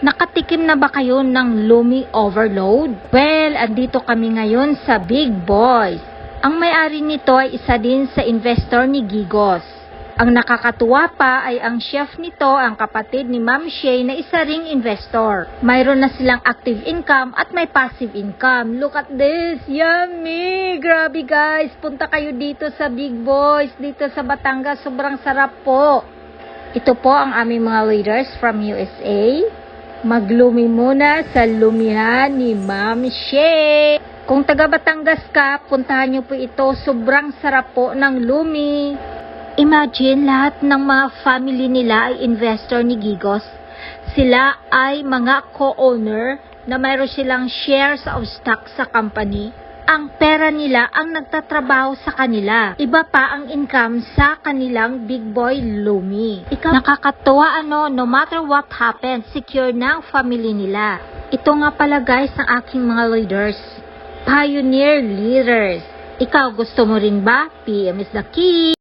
Nakatikim na ba kayo ng Lumi Overload? Well, andito kami ngayon sa Big Boys. Ang may-ari nito ay isa din sa investor ni Gigos. Ang nakakatuwa pa ay ang chef nito ang kapatid ni Ma'am Shay na isa ring investor. Mayroon na silang active income at may passive income. Look at this! Yummy! Grabe guys! Punta kayo dito sa Big Boys, dito sa Batangas. Sobrang sarap po. Ito po ang aming mga leaders from USA. Maglumi muna sa lumihan ni Ma'am Shay. Kung taga Batangas ka, puntahan niyo po ito. Sobrang sarap po ng lumi. Imagine lahat ng mga family nila ay investor ni Gigos. Sila ay mga co-owner na mayroon silang shares of stock sa company. Ang pera nila ang nagtatrabaho sa kanila. Iba pa ang income sa kanilang big boy Lumi. Ikaw, nakakatuwa ano, no matter what happens, secure na ang family nila. Ito nga pala guys ang aking mga leaders. Pioneer leaders. Ikaw gusto mo rin ba? PM is the key.